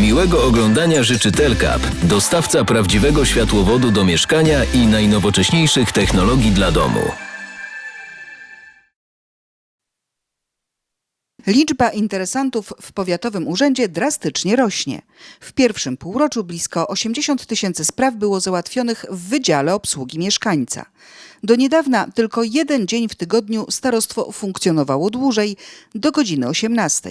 Miłego oglądania życzy Telkap, dostawca prawdziwego światłowodu do mieszkania i najnowocześniejszych technologii dla domu. Liczba interesantów w powiatowym urzędzie drastycznie rośnie. W pierwszym półroczu blisko 80 tysięcy spraw było załatwionych w Wydziale Obsługi Mieszkańca. Do niedawna tylko jeden dzień w tygodniu starostwo funkcjonowało dłużej, do godziny 18.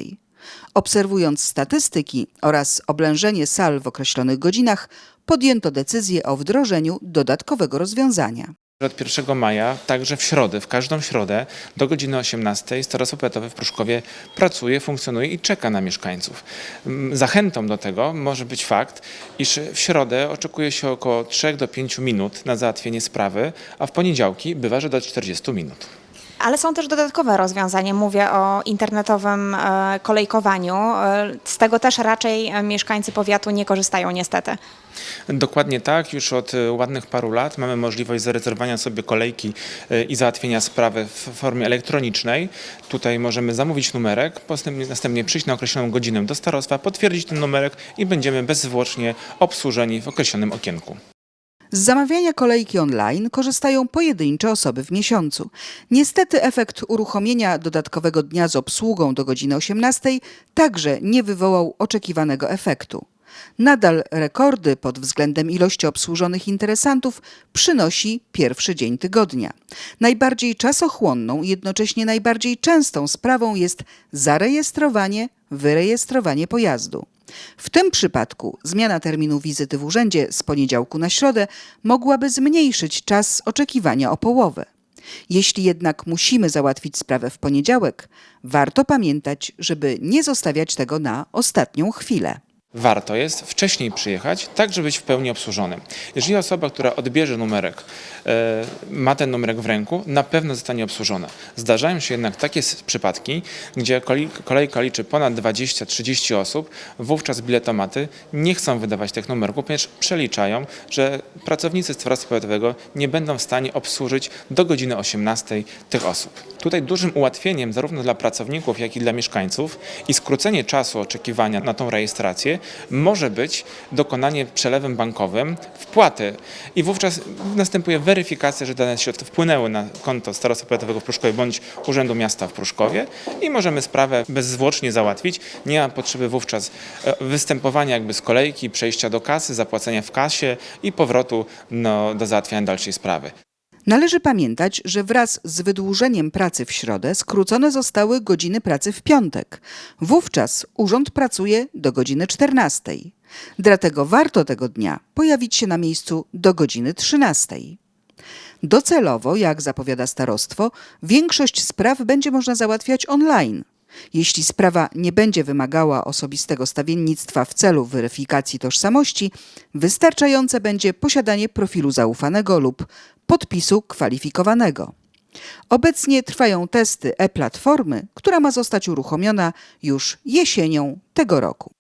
Obserwując statystyki oraz oblężenie sal w określonych godzinach, podjęto decyzję o wdrożeniu dodatkowego rozwiązania. Od 1 maja, także w środę, w każdą środę do godziny 18 Starostwo Powiatowe w Pruszkowie pracuje, funkcjonuje i czeka na mieszkańców. Mm, Zachętą do tego może być fakt, iż w środę oczekuje się około 3 do 5 minut na załatwienie sprawy, a w poniedziałki bywa, że do 40 minut. Ale są też dodatkowe rozwiązania. Mówię o internetowym e, kolejkowaniu. E, Z tego też raczej e, mieszkańcy powiatu nie korzystają niestety. Dokładnie tak, już od ładnych paru lat mamy możliwość zarezerwowania sobie kolejki i załatwienia sprawy w formie elektronicznej. Tutaj możemy zamówić numerek, następnie przyjść na określoną godzinę do starostwa, potwierdzić ten numerek i będziemy bezzwłocznie obsłużeni w określonym okienku. Z zamawiania kolejki online korzystają pojedyncze osoby w miesiącu. Niestety efekt uruchomienia dodatkowego dnia z obsługą do godziny 18 także nie wywołał oczekiwanego efektu. Nadal rekordy pod względem ilości obsłużonych interesantów przynosi pierwszy dzień tygodnia. Najbardziej czasochłonną i jednocześnie najbardziej częstą sprawą jest zarejestrowanie, wyrejestrowanie pojazdu. W tym przypadku zmiana terminu wizyty w urzędzie z poniedziałku na środę mogłaby zmniejszyć czas oczekiwania o połowę. Jeśli jednak musimy załatwić sprawę w poniedziałek, warto pamiętać, żeby nie zostawiać tego na ostatnią chwilę. Warto jest wcześniej przyjechać, tak żeby być w pełni obsłużonym. Jeżeli osoba, która odbierze numerek, e, ma ten numerek w ręku, na pewno zostanie obsłużona. Zdarzają się jednak takie przypadki, gdzie kolejka liczy ponad 20-30 osób, wówczas biletomaty nie chcą wydawać tych numerków, ponieważ przeliczają, że pracownicy Starostwa Powiatowego nie będą w stanie obsłużyć do godziny 18 tych osób. Tutaj dużym ułatwieniem zarówno dla pracowników, jak i dla mieszkańców i skrócenie czasu oczekiwania na tą rejestrację może być dokonanie przelewem bankowym wpłaty i wówczas następuje weryfikacja, że dane środki wpłynęły na konto Starostwa Powiatowego w Pruszkowie bądź Urzędu Miasta w Pruszkowie i możemy sprawę bezzwłocznie załatwić. Nie ma potrzeby wówczas e, występowania jakby z kolejki, przejścia do kasy, zapłacenia w kasie i powrotu no, do załatwiania dalszej sprawy. Należy pamiętać, że wraz z wydłużeniem pracy w środę skrócone zostały godziny pracy w piątek. Wówczas urząd pracuje do godziny 14. Dlatego warto tego dnia pojawić się na miejscu do godziny 13. Docelowo, jak zapowiada starostwo, większość spraw będzie można załatwiać online. Jeśli sprawa nie będzie wymagała osobistego stawiennictwa w celu weryfikacji tożsamości, wystarczające będzie posiadanie profilu zaufanego lub podpisu kwalifikowanego. Obecnie trwają testy e-platformy, która ma zostać uruchomiona już jesienią tego roku.